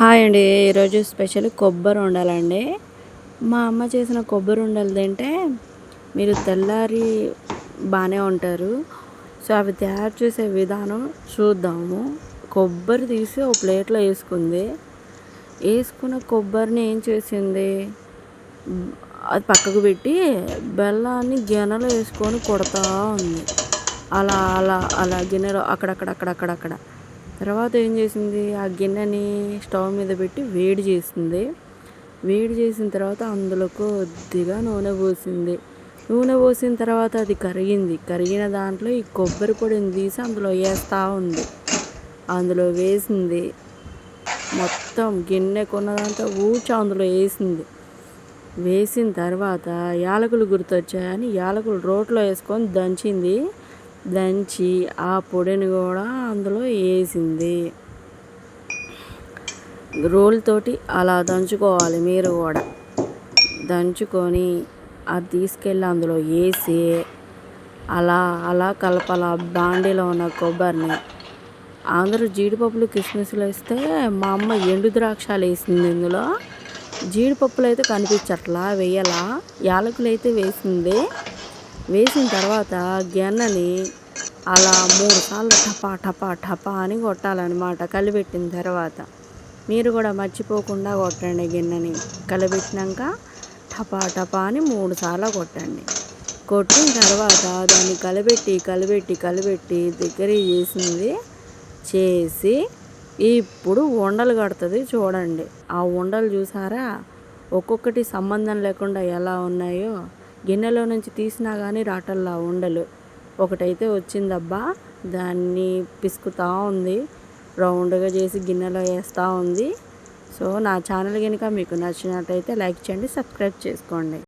Hi అండి. ఈరోజు special కొబ్బరి ఉండాలండి మా అమ్మ చేసిన కొబ్బరి ఉండలు తింటే మీరు తెల్లారి బాగానే ఉంటారు. సో అవి తయారు చేసే విధానం చూద్దాము. కొబ్బరి తీసి ఒక ప్లేట్లో వేసుకుంది. వేసుకున్న కొబ్బరిని ఏం చేసింది? అది పక్కకు పెట్టి బెల్లాన్ని గిన్నెలో వేసుకొని కొడతా ఉంది. అలా అలా అలా గిన్నెలో అక్కడక్కడ అక్కడక్కడక్కడ తర్వాత ఏం చేసింది? ఆ గిన్నెని స్టవ్ మీద పెట్టి వేడి చేసింది. వేడి చేసిన తర్వాత అందులో కొద్దిగా నూనె పోసింది. నూనె పోసిన తర్వాత అది కరిగింది. కరిగిన దాంట్లో ఈ కొబ్బరి పొడిని తీసి అందులో వేస్తూ ఉంది. అందులో వేసింది మొత్తం గిన్నె కొన్నదంతా ఊడ్చి అందులో వేసింది. వేసిన తర్వాత యాలకులు గుర్తొచ్చాయని యాలకులు రోట్లో వేసుకొని దంచింది. దంచి ఆ పొడిని కూడా అందులో వేసింది. రోల్ తోటి అలా దంచుకోవాలి మీరు కూడా. దంచుకొని అది తీసుకెళ్ళి అందులో వేసి అలా అలా కలపాల బాండీలో ఉన్న కొబ్బరిని. అందరూ జీడిపప్పులు కిస్మిస్లు వేస్తే మా అమ్మ ఎండు ద్రాక్షాలు వేసింది ఇందులో. జీడిపప్పులు అయితే కనిపించట్లా వేయాల. యాలకులు అయితే వేసింది. వేసిన తర్వాత గిన్నెని అలా మూడు సార్లు టపా టపా టపా అని కొట్టాలన్నమాట కలిపెట్టిన తర్వాత. మీరు కూడా మర్చిపోకుండా కొట్టండి గిన్నెని. కలిపెట్టినాక టపా టపా అని మూడు సార్లు కొట్టండి. కొట్టిన తర్వాత దాన్ని కలిపెట్టి కలిపెట్టి కలిపెట్టి దగ్గర చేసింది చేసి ఇప్పుడు ఉండలు కడుతుంది చూడండి. ఆ ఉండలు చూసారా? ఒక్కొక్కటి సంబంధం లేకుండా ఎలా ఉన్నాయో. గిన్నెలో నుంచి తీసినా కానీ రాటల్లా ఉండలు. ఒకటైతే వచ్చిందబ్బా దాన్ని పిసుకుతూ ఉంది. రౌండ్గా చేసి గిన్నెలో వేస్తూ ఉంది. సో నా ఛానల్ కనుక మీకు నచ్చినట్టయితే లైక్ చేయండి సబ్స్క్రైబ్ చేసుకోండి.